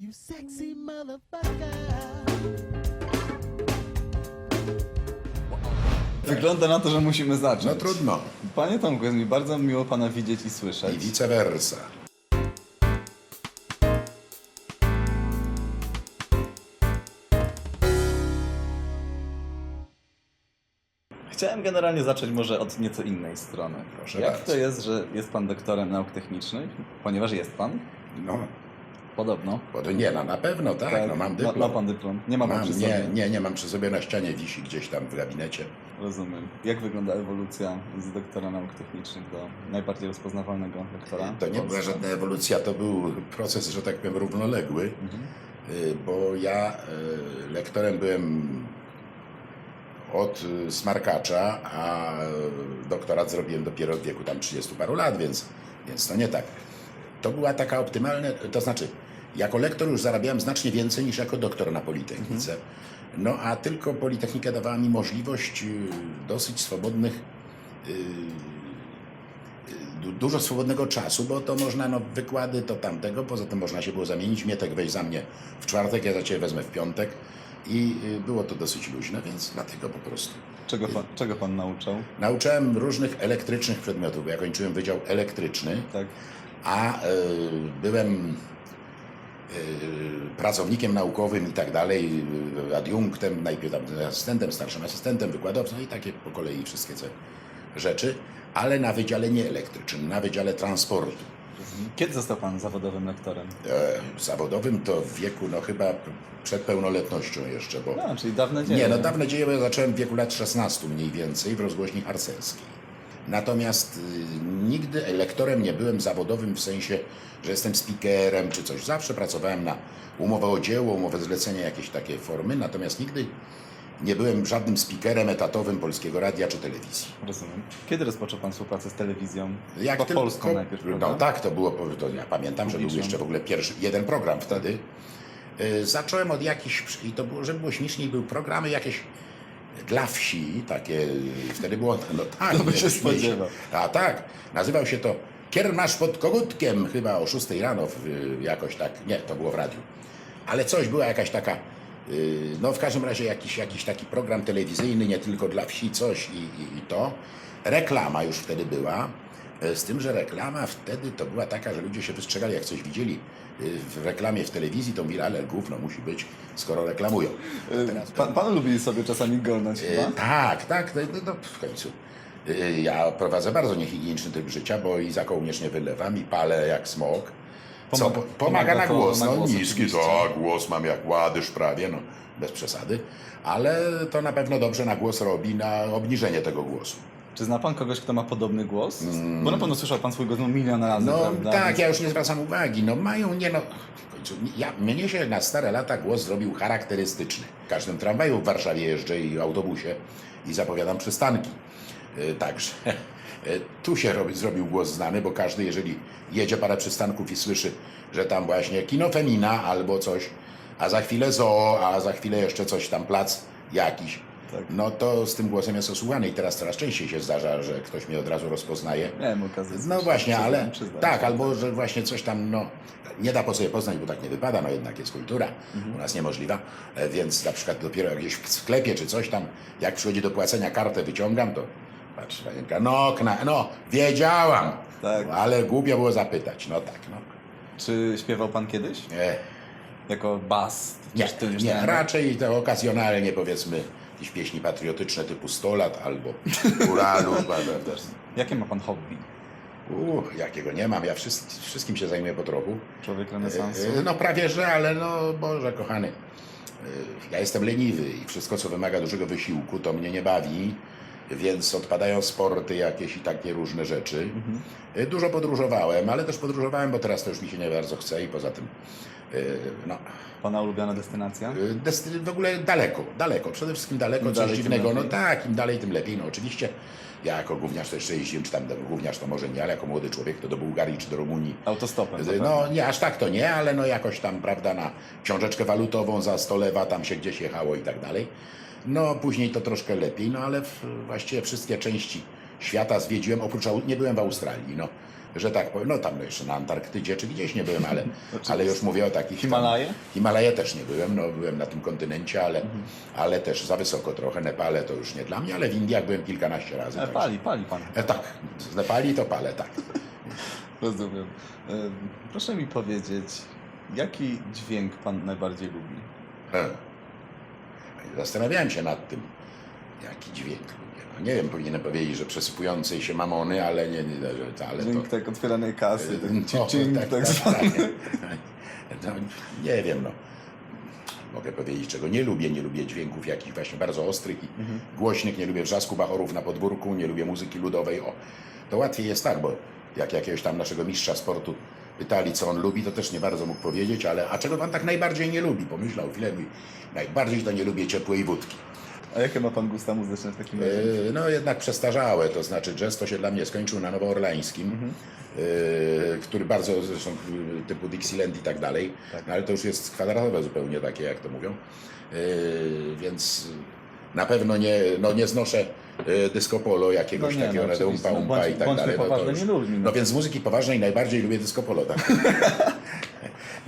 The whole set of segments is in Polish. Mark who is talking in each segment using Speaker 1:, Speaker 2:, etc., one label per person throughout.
Speaker 1: You sexy motherfucker.
Speaker 2: Wygląda na to, że musimy zacząć.
Speaker 3: No trudno.
Speaker 2: Panie Tomku, jest mi bardzo miło Pana widzieć i słyszeć.
Speaker 3: I vice versa.
Speaker 2: Chciałem generalnie zacząć może od nieco innej strony.
Speaker 3: Proszę
Speaker 2: Jak
Speaker 3: bardzo.
Speaker 2: to jest, że jest Pan doktorem nauk technicznych? Ponieważ jest Pan,
Speaker 3: No,
Speaker 2: podobno.
Speaker 3: nie, no na pewno tak, no mam
Speaker 2: Ma,
Speaker 3: dyplom.
Speaker 2: ma Pan dyplom. Nie ma Pan
Speaker 3: Mam,
Speaker 2: przy
Speaker 3: nie,
Speaker 2: sobie.
Speaker 3: nie, nie mam przy sobie, na ścianie wisi gdzieś tam w gabinecie.
Speaker 2: Rozumiem. Jak wygląda ewolucja z doktora nauk technicznych do najbardziej rozpoznawalnego doktora?
Speaker 3: To nie była żadna ewolucja, to był proces, że tak powiem, równoległy,
Speaker 2: Mhm.
Speaker 3: y, bo ja y, lektorem byłem od y, smarkacza, a doktorat zrobiłem dopiero w wieku tam 30 paru lat, więc, więc to nie tak. To była taka optymalna, to znaczy jako lektor już zarabiałem znacznie więcej niż jako doktor na Politechnice. No a tylko Politechnika dawała mi możliwość y, dosyć swobodnych y, du- dużo swobodnego czasu, bo to można, no wykłady to tamtego, poza tym można się było zamienić, Mietek weź za mnie w czwartek, ja za Ciebie wezmę w piątek i y, było to dosyć luźne, więc dlatego po prostu.
Speaker 2: Czego, pan, czego Pan nauczał?
Speaker 3: Nauczałem różnych elektrycznych przedmiotów, ja kończyłem Wydział Elektryczny,
Speaker 2: Tak.
Speaker 3: a y, byłem y, pracownikiem naukowym i tak dalej, y, adiunktem, najpierw tam asystentem, starszym asystentem, wykładowcą i takie po kolei wszystkie te rzeczy, ale na wydziale nie elektrycznym, na wydziale transportu.
Speaker 2: Kiedy został Pan zawodowym lektorem?
Speaker 3: E, zawodowym to w wieku, no chyba przed pełnoletnością jeszcze, bo...
Speaker 2: No, czyli dawne dzieje.
Speaker 3: Nie, no dawne dzieje, bo ja zacząłem w wieku lat 16 mniej więcej w rozgłośni harcerskiej. Natomiast y, nigdy lektorem nie byłem zawodowym w sensie, że jestem speakerem czy coś. Zawsze pracowałem na umowę o dzieło, umowę zlecenia, jakieś takie formy, natomiast nigdy nie byłem żadnym speakerem etatowym Polskiego Radia czy Telewizji.
Speaker 2: Rozumiem. Kiedy rozpoczął Pan współpracę z telewizją?
Speaker 3: Jak
Speaker 2: po
Speaker 3: tylko-
Speaker 2: polską najpierw,
Speaker 3: No
Speaker 2: prawda?
Speaker 3: tak, to było, to ja pamiętam, że był jeszcze w ogóle pierwszy, jeden program wtedy. Y, Zacząłem od jakichś, i to było, żeby było śmieszniej, były programy jakieś dla wsi, takie, y, wtedy było, no tak,
Speaker 2: by się?
Speaker 3: A tak, nazywał się to Kiermasz pod Kogutkiem, chyba o 6 rano, w, y, jakoś tak, nie, to było w radiu. Ale coś, była jakaś taka, y, no w każdym razie jakiś, jakiś taki program telewizyjny, nie tylko dla wsi, coś i, i, i to. Reklama już wtedy była, e, z tym, że reklama wtedy to była taka, że ludzie się wystrzegali, jak coś widzieli w reklamie w telewizji, to mówili, ale gówno musi być, skoro reklamują.
Speaker 2: Y, Pan, pan lubi sobie czasami golnąć
Speaker 3: E,
Speaker 2: chyba?
Speaker 3: Tak, tak, no, no, w końcu. E, Ja prowadzę bardzo niehigieniczny tryb życia, bo i za kołnierz nie wylewam i palę jak smok. Co
Speaker 2: Pomaga-
Speaker 3: po, pomaga,
Speaker 2: pomaga
Speaker 3: na
Speaker 2: to
Speaker 3: głos, no niski, tak, głos mam jak ładysz prawie, no bez przesady, ale to na pewno dobrze na głos robi, na obniżenie tego głosu.
Speaker 2: Czy zna Pan kogoś, kto ma podobny głos? Bo na pewno słyszał Pan swój głos no, milion razy,
Speaker 3: No
Speaker 2: prawda?
Speaker 3: tak,
Speaker 2: Więc-
Speaker 3: ja już nie zwracam uwagi. No mają, nie no. W końcu, ja, mnie się na stare lata głos zrobił charakterystyczny. W każdym tramwaju w Warszawie jeżdżę i autobusie i zapowiadam przystanki. E, Także e, tu się robi, zrobił głos znany, bo każdy, jeżeli jedzie parę przystanków i słyszy, że tam właśnie kino Femina albo coś, a za chwilę zoo, a za chwilę jeszcze coś tam, plac jakiś,
Speaker 2: Tak.
Speaker 3: no to z tym głosem jest osłuchany i teraz coraz częściej się zdarza, że ktoś mnie od razu rozpoznaje.
Speaker 2: Miałem okazję
Speaker 3: No właśnie,
Speaker 2: przyznam,
Speaker 3: ale
Speaker 2: przyznam
Speaker 3: tak, albo że właśnie coś tam, no, nie da po sobie poznać, bo tak nie wypada, no jednak jest kultura
Speaker 2: Mhm.
Speaker 3: u nas niemożliwa, e, więc na przykład dopiero gdzieś w sklepie czy coś tam, jak przychodzi do płacenia kartę wyciągam, to patrz, panienka, no, kna, no, wiedziałam,
Speaker 2: Tak.
Speaker 3: No, ale głupio było zapytać, no tak, no.
Speaker 2: Czy śpiewał Pan kiedyś?
Speaker 3: E,
Speaker 2: Jako bas?
Speaker 3: nie,
Speaker 2: już
Speaker 3: nie,
Speaker 2: ten-
Speaker 3: raczej to okazjonalnie powiedzmy jakieś pieśni patriotyczne typu 100 lat albo Uralu,
Speaker 2: Jakie ma Pan hobby?
Speaker 3: Uch, jakiego nie mam, ja wszystkim, wszystkim się zajmuję po trochu.
Speaker 2: Człowiek renesansu?
Speaker 3: E, No prawie, że, ale no Boże kochany. e, Ja jestem leniwy i wszystko, co wymaga dużego wysiłku, to mnie nie bawi, więc odpadają sporty jakieś i takie różne rzeczy. E, Dużo podróżowałem, ale też podróżowałem, bo teraz to już mi się nie bardzo chce i poza tym, e, no,
Speaker 2: Pana ulubiona destynacja?
Speaker 3: e, desty- w ogóle daleko, daleko, przede wszystkim daleko,
Speaker 2: Im
Speaker 3: coś dziwnego. No tak, im dalej, tym lepiej. No oczywiście ja jako gówniarz to jeszcze jeździłem, czy tam gówniarz to może nie, ale jako młody człowiek to do Bułgarii czy do Rumunii
Speaker 2: Autostopem.
Speaker 3: no nie, aż tak to nie, ale no jakoś tam, prawda, na książeczkę walutową za 100 lewa tam się gdzieś jechało i tak dalej. No później to troszkę lepiej, no ale właściwie wszystkie części świata zwiedziłem, oprócz, nie byłem w Australii, no. że tak powiem, no tam jeszcze na Antarktydzie czy gdzieś nie byłem, ale, ale już mówię o takich... tam-
Speaker 2: Himalaje?
Speaker 3: Himalaje też nie byłem, no byłem na tym kontynencie, ale,
Speaker 2: Mhm.
Speaker 3: ale też za wysoko trochę. Nepale to już nie dla mnie, ale w Indiach byłem kilkanaście razy.
Speaker 2: E, pali, pali pan.
Speaker 3: E, tak, z Nepali to palę, tak.
Speaker 2: Rozumiem. E, Proszę mi powiedzieć, jaki dźwięk pan najbardziej lubi?
Speaker 3: E. Zastanawiałem się nad tym, jaki dźwięk lubię. No, nie wiem, powinienem powiedzieć, że przesypującej się mamony, ale nie, nie że, ale to...
Speaker 2: Dźwięk tak otwieranej kasy, ten
Speaker 3: No,
Speaker 2: cicing, tak,
Speaker 3: tak,
Speaker 2: zwany.
Speaker 3: tak. No, nie wiem, no. Mogę powiedzieć, czego nie lubię. Nie lubię dźwięków jakichś właśnie bardzo ostrych i
Speaker 2: Mhm.
Speaker 3: głośnych. Nie lubię wrzasku bachorów na podwórku. Nie lubię muzyki ludowej. O, to łatwiej jest tak, bo jak jakiegoś tam naszego mistrza sportu pytali, co on lubi, to też nie bardzo mógł powiedzieć, ale a czego pan tak najbardziej nie lubi? Pomyślał chwilę i najbardziej to nie lubię ciepłej wódki.
Speaker 2: A jakie ma pan gusta muzyczne w takim razie?
Speaker 3: Yy, No jednak przestarzałe, to znaczy jazz to się dla mnie skończył na Nowoorlańskim, yy, który bardzo zresztą yy, typu Dixieland i tak dalej,
Speaker 2: Tak.
Speaker 3: no, ale to już jest kwadratowe zupełnie takie, jak to mówią, Yy, więc na pewno nie, no, nie znoszę disco polo jakiegoś
Speaker 2: No nie,
Speaker 3: takiego
Speaker 2: no oczywiście,
Speaker 3: umpa
Speaker 2: no
Speaker 3: umpa i
Speaker 2: bądź-
Speaker 3: tak
Speaker 2: bądźmy
Speaker 3: dalej. No, to
Speaker 2: poważni,
Speaker 3: już,
Speaker 2: ludźmi, no.
Speaker 3: no więc z muzyki poważnej najbardziej lubię disco polo, tak.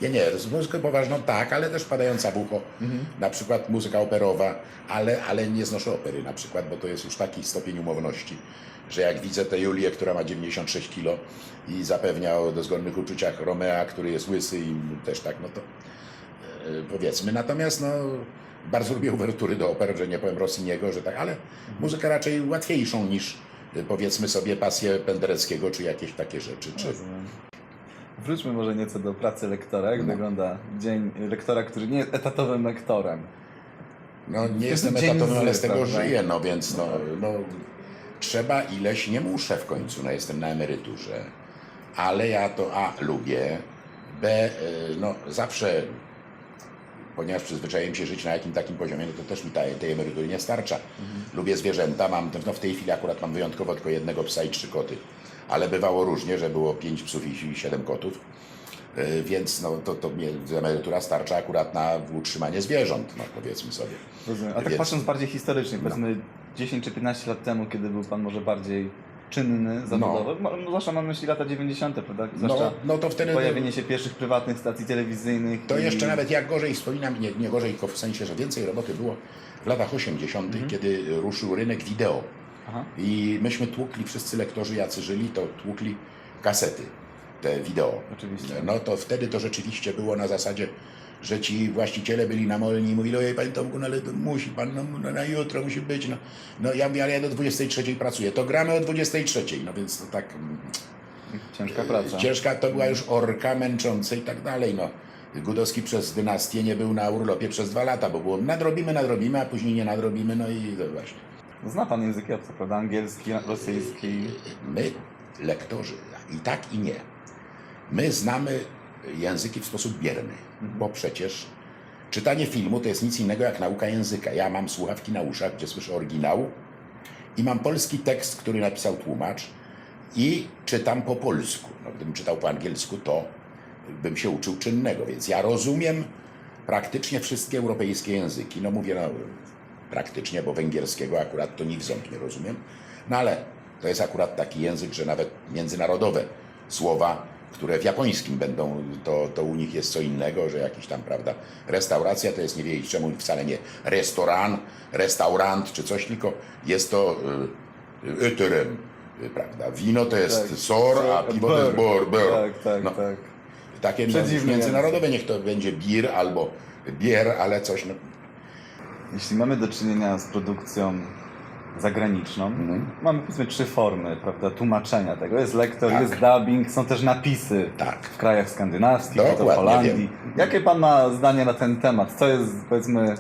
Speaker 3: Nie, nie, z muzyką poważną tak, ale też padająca w ucho.
Speaker 2: Mhm.
Speaker 3: Na przykład muzyka operowa, ale, ale nie znoszę opery na przykład, bo to jest już taki stopień umowności, że jak widzę tę Julię, która ma 96 kilo i zapewnia o dozgonnych uczuciach Romea, który jest łysy i też tak, no to e, powiedzmy. Natomiast no, bardzo lubię uwertury do oper, że nie powiem Rossiniego, że tak, ale muzykę raczej łatwiejszą niż e, powiedzmy sobie pasję Pendereckiego, czy jakieś takie rzeczy. Czy...
Speaker 2: Wróćmy może nieco do pracy lektora. Jak
Speaker 3: No.
Speaker 2: wygląda dzień lektora, który nie jest etatowym lektorem?
Speaker 3: No nie
Speaker 2: jest
Speaker 3: jestem etatowym, ale z tego
Speaker 2: prawda?
Speaker 3: żyję, no więc no, no, trzeba ileś, nie muszę w końcu, no jestem na emeryturze, ale ja to A, lubię, B, y, no zawsze, ponieważ przyzwyczaiłem się żyć na jakim takim poziomie, no to też mi tej, tej emerytury nie starcza. Lubię zwierzęta, mam, no w tej chwili akurat mam wyjątkowo tylko jednego psa i trzy koty, ale bywało różnie, że było pięć psów i siedem kotów. Y, Więc no, to, to mnie emerytura starcza akurat na utrzymanie zwierząt, no powiedzmy sobie.
Speaker 2: Rozumiem. A tak
Speaker 3: Więc-
Speaker 2: patrząc bardziej historycznie, powiedzmy 10 czy 15 lat temu, kiedy był pan może bardziej czynny zawodowo, no. zwłaszcza mam na myśli lata 90., prawda? Zwłaszcza
Speaker 3: No, no to wtedy
Speaker 2: pojawienie się pierwszych prywatnych stacji telewizyjnych.
Speaker 3: to
Speaker 2: i-
Speaker 3: jeszcze nawet jak gorzej wspominam, nie, nie gorzej, tylko w sensie, że więcej roboty było w latach 80.,
Speaker 2: Mhm.
Speaker 3: kiedy ruszył rynek wideo.
Speaker 2: Aha.
Speaker 3: I myśmy tłukli, wszyscy lektorzy jacy żyli, to tłukli kasety, te wideo.
Speaker 2: Oczywiście.
Speaker 3: No to wtedy to rzeczywiście było na zasadzie, że ci właściciele byli namolni i mówili, ojej panie Tomku, no ale to musi pan, no, no na jutro musi być. No, no ja mówię, ale ja do 23 pracuję, to gramy o 23, no więc to tak... mm,
Speaker 2: Ciężka praca.
Speaker 3: Ciężka to była już orka, męcząca i tak dalej. No. Gudowski przez dynastię nie był na urlopie przez dwa lata, bo było nadrobimy, nadrobimy, a później nie nadrobimy, no i to właśnie.
Speaker 2: Zna pan języki obce, prawda? Angielski, rosyjski.
Speaker 3: My, lektorzy, i tak i nie, my znamy języki w sposób bierny, bo przecież czytanie filmu to jest nic innego jak nauka języka. Ja mam słuchawki na uszach, gdzie słyszę oryginał i mam polski tekst, który napisał tłumacz i czytam po polsku. No, gdybym czytał po angielsku, to bym się uczył czynnego, więc ja rozumiem praktycznie wszystkie europejskie języki. No mówię, no praktycznie, bo węgierskiego akurat to ni w ząb nie rozumiem. No ale to jest akurat taki język, że nawet międzynarodowe słowa, które w japońskim będą, to, to u nich jest co innego, że jakiś tam, prawda, restauracja to jest nie wiedzieć czemu wcale nie restoran, restaurant czy coś, tylko jest to y, ytterem, y, prawda. Wino to jest
Speaker 2: Tak.
Speaker 3: sor, a piwo to jest bor, bor.
Speaker 2: Tak, tak,
Speaker 3: No,
Speaker 2: tak.
Speaker 3: Takie
Speaker 2: Przedziwny
Speaker 3: międzynarodowe, niech to będzie bir albo bier, ale coś, no,
Speaker 2: Jeśli mamy do czynienia z produkcją zagraniczną,
Speaker 3: Mhm.
Speaker 2: mamy powiedzmy trzy formy, prawda, tłumaczenia tego. Jest lektor,
Speaker 3: Tak.
Speaker 2: jest dubbing, są też napisy
Speaker 3: tak.
Speaker 2: w krajach skandynawskich, w Holandii.
Speaker 3: wiem.
Speaker 2: Jakie pan ma zdanie na ten temat? Co jest powiedzmy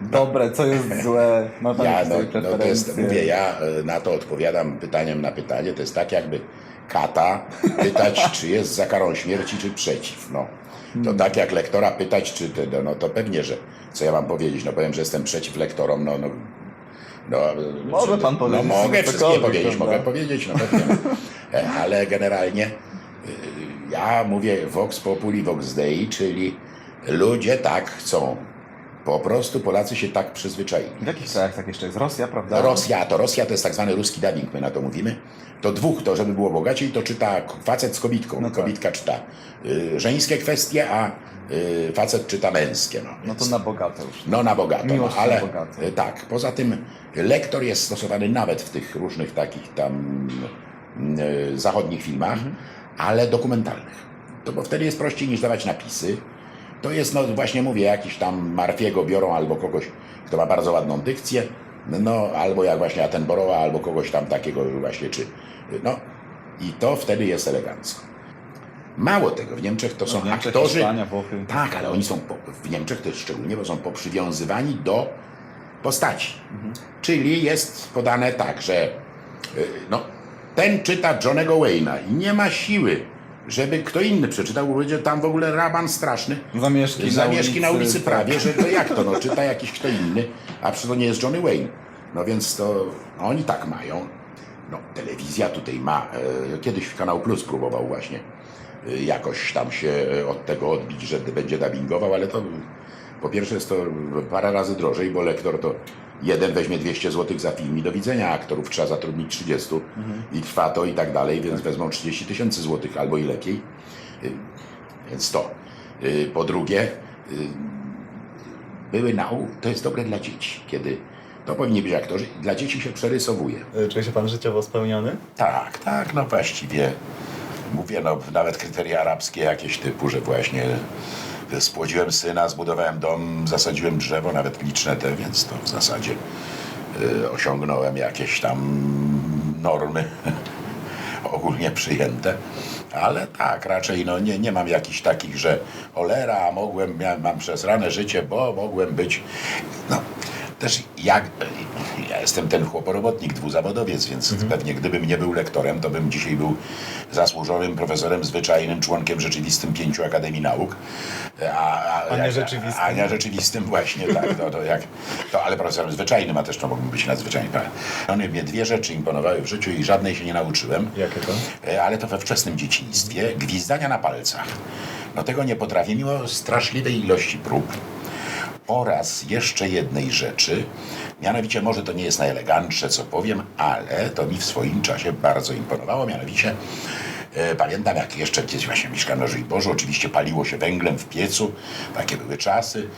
Speaker 2: dobre, co jest złe? Ma pan
Speaker 3: Ja, no, no to jest, mówię, ja e, na to odpowiadam pytaniem na pytanie. To jest tak, jakby kata pytać, czy jest za karą śmierci, czy przeciw. No. To
Speaker 2: Hmm.
Speaker 3: tak jak lektora pytać, czy te, no, no to pewnie, że co ja mam powiedzieć? No powiem, że jestem przeciw lektorom, no, no, no
Speaker 2: Może pan powiedzieć
Speaker 3: No mogę wszystkie powiedzieć, mogę powiedzieć, no pewnie. No. E, Ale generalnie y, ja mówię vox populi, vox dei, czyli ludzie tak chcą. Po prostu Polacy się tak przyzwyczaili.
Speaker 2: W jakich krajach tak jeszcze jest? Rosja, prawda?
Speaker 3: Rosja, to Rosja to jest tak zwany ruski dubbing, my na to mówimy. To dwóch, to żeby było bogaciej, to czyta facet z kobitką.
Speaker 2: No tak.
Speaker 3: Kobitka czyta y, żeńskie kwestie, a y, facet czyta męskie. No,
Speaker 2: No to na bogato już.
Speaker 3: no na bogato, no, ale y, tak. Poza tym lektor jest stosowany nawet w tych różnych takich tam y, zachodnich filmach,
Speaker 2: Mhm.
Speaker 3: ale dokumentalnych. To bo wtedy jest prościej niż dawać napisy. To jest, no właśnie mówię, jakiś tam Marfiego biorą albo kogoś, kto ma bardzo ładną dykcję, no albo jak właśnie Attenborougha, albo kogoś tam takiego właśnie, czy no i to wtedy jest elegancko. Mało tego, w Niemczech to są
Speaker 2: No, Niemczech,
Speaker 3: aktorzy.
Speaker 2: Hiszpania, Włochy.
Speaker 3: Tak, ale oni są po, w Niemczech też szczególnie, bo są poprzywiązywani do postaci. Czyli jest podane tak, że y, no, ten czyta Johnego Wayne'a i nie ma siły, żeby kto inny przeczytał, bo będzie tam w ogóle raban straszny.
Speaker 2: Zamieszki,
Speaker 3: Zamieszki na ulicy
Speaker 2: tak.
Speaker 3: prawie, że to jak to, no, czyta jakiś kto inny, a przecież to nie jest Johnny Wayne. No więc to oni tak mają. No, telewizja tutaj ma, e, kiedyś Kanał Plus próbował właśnie e, jakoś tam się e, od tego odbić, że będzie dubbingował, ale to po pierwsze jest to parę razy drożej, bo lektor to jeden weźmie 200 zł za film i do widzenia, aktorów trzeba zatrudnić 30 i trwa to i tak dalej, więc wezmą 30 tysięcy złotych albo i lepiej. Y, Więc to. Y, Po drugie, y, były nau, to jest dobre dla dzieci, kiedy to powinni być aktorzy, dla dzieci się przerysowuje.
Speaker 2: Czuje się pan życiowo spełniony?
Speaker 3: Tak, tak, no właściwie mówię, no nawet kryteria arabskie jakieś typu, że właśnie spłodziłem syna, zbudowałem dom, zasadziłem drzewo, nawet liczne te, więc to w zasadzie y, osiągnąłem jakieś tam normy ogólnie przyjęte. Ale tak, raczej no, nie, nie mam jakichś takich, że olera, a mogłem, miałem, mam przesrane życie, bo mogłem być. No, też jak. Ja jestem ten chłoporobotnik, dwuzawodowiec, więc pewnie gdybym nie był lektorem, to bym dzisiaj był zasłużonym profesorem zwyczajnym, członkiem rzeczywistym pięciu Akademii Nauk. A, a,
Speaker 2: A nie rzeczywistym.
Speaker 3: A nie rzeczywistym właśnie, tak. No, to jak, to, ale profesorem zwyczajnym, a też to mógłbym być nadzwyczajny. One mnie dwie rzeczy imponowały w życiu i żadnej się nie nauczyłem.
Speaker 2: Jakie to?
Speaker 3: E, ale to we wczesnym dzieciństwie, gwizdania na palcach. No tego nie potrafię, mimo straszliwej ilości prób. Oraz jeszcze jednej rzeczy, mianowicie może to nie jest najelegantsze, co powiem, ale to mi w swoim czasie bardzo imponowało, mianowicie e, pamiętam jak jeszcze gdzieś właśnie mieszkałem na Boże, oczywiście paliło się węglem w piecu, takie były czasy.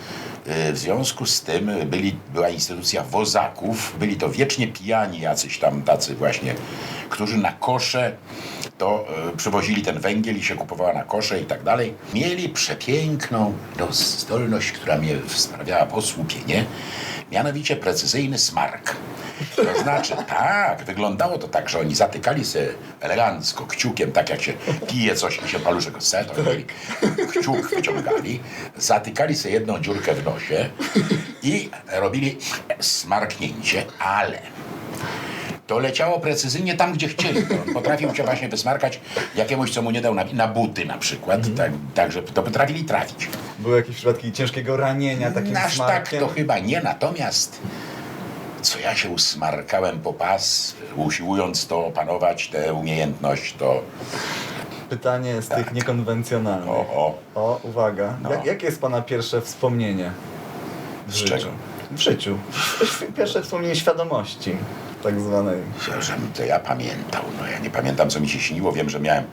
Speaker 3: E, w związku z tym byli, była instytucja wozaków, byli to wiecznie pijani jacyś tam tacy właśnie, którzy na kosze to e, przywozili ten węgiel i się kupowała na kosze i tak dalej. Mieli przepiękną no, zdolność, która mnie sprawiała posłupienie, mianowicie precyzyjny smark. To znaczy, tak, wyglądało to tak, że oni zatykali sobie elegancko kciukiem, tak jak się pije coś i się paluszek chce, to mieli kciuk wyciągali, zatykali sobie jedną dziurkę w nosie i robili smarknięcie, ale to leciało precyzyjnie tam, gdzie chcieli. On potrafił się właśnie wysmarkać jakiemuś, co mu nie dał na, na buty na przykład, tak, tak, że to potrafili trafić.
Speaker 2: Były jakieś przypadki ciężkiego ranienia takim
Speaker 3: Aż tak
Speaker 2: smarkiem?
Speaker 3: to chyba nie, natomiast co ja się usmarkałem po pas, usiłując to opanować, tę umiejętność, to
Speaker 2: Pytanie z tych niekonwencjonalnych.
Speaker 3: Tak. o, o,
Speaker 2: O, uwaga.
Speaker 3: No.
Speaker 2: Jak, jakie jest pana pierwsze wspomnienie w
Speaker 3: Z
Speaker 2: życiu?
Speaker 3: czego?
Speaker 2: W życiu. Pierwsze wspomnienie świadomości, tak zwanej.
Speaker 3: żebym to ja pamiętał. No ja nie pamiętam, co mi się śniło. Wiem, że miałem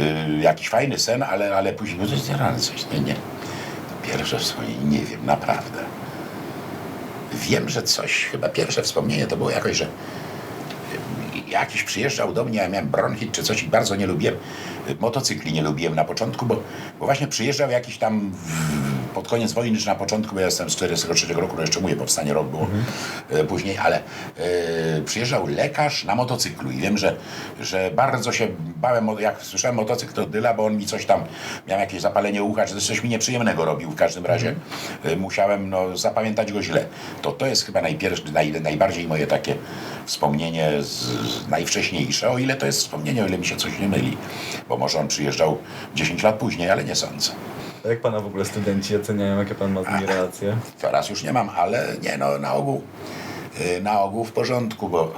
Speaker 3: y, jakiś fajny sen, ale, ale później no, coś, rano coś, nie, nie. To pierwsze wspomnienie, nie wiem, naprawdę. Wiem, że coś, chyba pierwsze wspomnienie to było jakoś, że y, jakiś przyjeżdżał do mnie, ja miałem bronchit czy coś i bardzo nie lubiłem, y, motocykli nie lubiłem na początku, bo, bo właśnie przyjeżdżał jakiś tam w, pod koniec wojny, czy na początku, bo ja jestem z 43 roku, no jeszcze mówię, powstanie rok było y, później, ale y, przyjeżdżał lekarz na motocyklu i wiem, że, że bardzo się bałem, jak słyszałem motocykl to dyla, bo on mi coś tam, miał jakieś zapalenie ucha, czy coś mi nieprzyjemnego robił w każdym razie. Y, Musiałem no, zapamiętać go źle. To to jest chyba najpierw, naj, najbardziej moje takie wspomnienie z, z najwcześniejsze, o ile to jest wspomnienie, o ile mi się coś nie myli. Bo może on przyjeżdżał 10 lat później, ale nie sądzę.
Speaker 2: A jak pana w ogóle studenci oceniają, jakie pan ma z nimi relacje?
Speaker 3: Teraz już nie mam, ale nie no, na ogół, y, na ogół w porządku, bo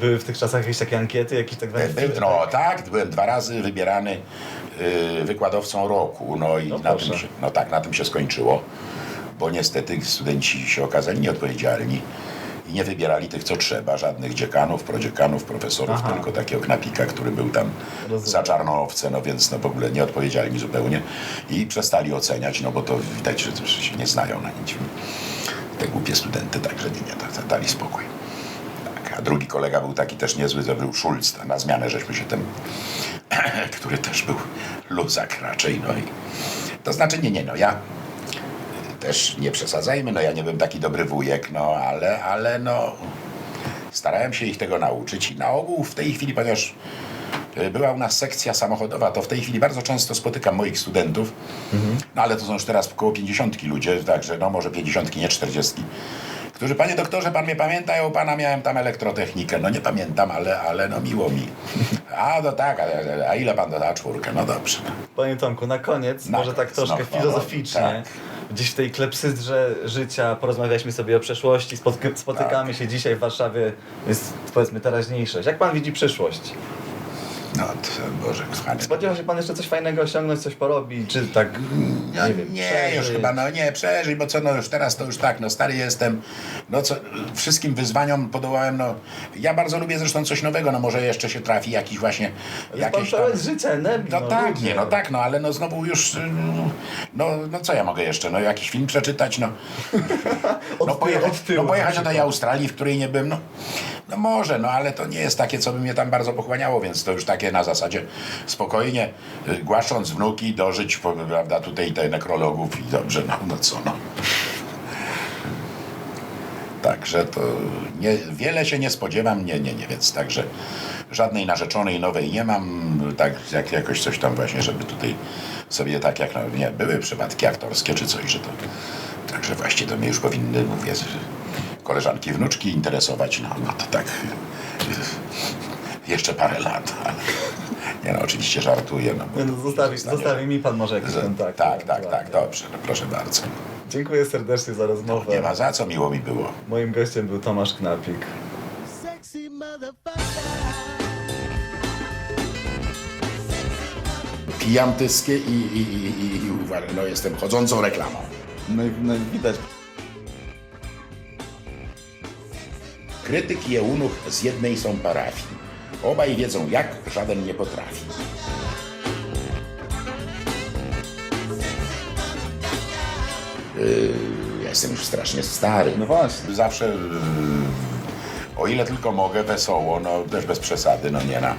Speaker 2: Były w tych czasach jakieś takie ankiety, jakieś tak zwane...
Speaker 3: By, no tak, byłem dwa razy wybierany y, wykładowcą roku, no i
Speaker 2: No
Speaker 3: na
Speaker 2: proszę.
Speaker 3: tym się, no tak, na tym się skończyło. bo niestety studenci się okazali nieodpowiedzialni i nie wybierali tych, co trzeba, żadnych dziekanów, prodziekanów, profesorów,
Speaker 2: Aha.
Speaker 3: tylko takiego knapika, który był tam
Speaker 2: Rozumiem.
Speaker 3: za czarną owcę, no więc no w ogóle nieodpowiedzialni zupełnie i przestali oceniać, no bo to widać, że, że się nie znają na niczym. Te głupie studenty, także nie, nie, to dali spokój. Tak, a drugi kolega był taki też niezły, to był Schulz, na zmianę żeśmy się tym, który też był luzak raczej, no i to znaczy nie, nie, no ja też nie przesadzajmy, no ja nie byłem taki dobry wujek, no ale, ale no starałem się ich tego nauczyć i na ogół w tej chwili, ponieważ e, była u nas sekcja samochodowa, to w tej chwili bardzo często spotykam moich studentów, no ale to są już teraz około 50 ludzie, także no może 50, nie 40, którzy, panie doktorze, pan mnie pamięta, ja u pana miałem tam elektrotechnikę. No nie pamiętam, ale, ale no miło mi. A no tak, a, a ile pan doda czwórkę? No dobrze.
Speaker 2: Panie Tomku, na koniec,
Speaker 3: Na
Speaker 2: może tak
Speaker 3: koniec,
Speaker 2: troszkę
Speaker 3: no,
Speaker 2: filozoficznie,
Speaker 3: tak.
Speaker 2: gdzieś w tej klepsydrze życia porozmawialiśmy sobie o przeszłości, spotyk- spotykamy
Speaker 3: Tak.
Speaker 2: się dzisiaj w Warszawie, jest powiedzmy teraźniejszość. Jak pan widzi przyszłość?
Speaker 3: No to, Boże, kochany.
Speaker 2: Spodziewa się pan jeszcze coś fajnego osiągnąć, coś porobić, czy tak,
Speaker 3: No,
Speaker 2: nie wiem,
Speaker 3: nie,
Speaker 2: przeżyć?
Speaker 3: już chyba, no nie, przeżyj, bo co, no już teraz to już tak, no stary jestem, no co, wszystkim wyzwaniom podołałem, no, ja bardzo lubię zresztą coś nowego, no może jeszcze się trafi jakiś właśnie,
Speaker 2: Jest pan
Speaker 3: jakieś tam...
Speaker 2: pełen życia, energii.
Speaker 3: No, tak,
Speaker 2: ludzie.
Speaker 3: nie, no tak, no ale no znowu już, y, no, no co ja mogę jeszcze, no jakiś film przeczytać, no, no,
Speaker 2: tyłu,
Speaker 3: pojechać,
Speaker 2: od tyłu
Speaker 3: no pojechać do tej. Australii, w której nie byłem, no, no może, no ale to nie jest takie, co by mnie tam bardzo pochłaniało, więc to już takie na zasadzie spokojnie, y, głaszcząc wnuki, dożyć, prawda, tutaj te nekrologów i dobrze, no, no co, no. Także to nie, wiele się nie spodziewam, nie, nie, nie, więc także żadnej narzeczonej nowej nie mam, tak jak jakoś coś tam właśnie, żeby tutaj sobie tak jak, no, nie, były przypadki aktorskie czy coś, że to, także właśnie to mnie już powinny, mówię, koleżanki, wnuczki interesować, no, no to tak jeszcze parę lat, ale nie no, oczywiście żartuję, no. bo
Speaker 2: Nie, no, zostawi, zostawi mi pan może jakieś
Speaker 3: że-
Speaker 2: kontakty.
Speaker 3: Tak, tak, tak,
Speaker 2: ewentualnie.
Speaker 3: dobrze, no, proszę bardzo.
Speaker 2: Dziękuję serdecznie za rozmowę.
Speaker 3: Nie ma za co, miło mi było.
Speaker 2: Moim gościem był Tomasz Knapik.
Speaker 3: Pijam tyskie i, i, i, i, i uważam, no jestem chodzącą reklamą.
Speaker 2: No i, no i widać.
Speaker 3: Krytyk i eunuch z jednej są parafii. Obaj wiedzą jak, żaden nie potrafi. Yy, ja jestem już strasznie stary.
Speaker 2: No właśnie.
Speaker 3: Zawsze, yy, o ile tylko mogę, wesoło, no też bez przesady, no nie na,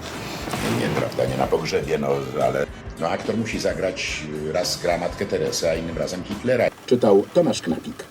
Speaker 3: nie, prawda, nie na pogrzebie, no ale no aktor musi zagrać raz gra Matkę Teresę, a innym razem Hitlera. Czytał Tomasz Knapik.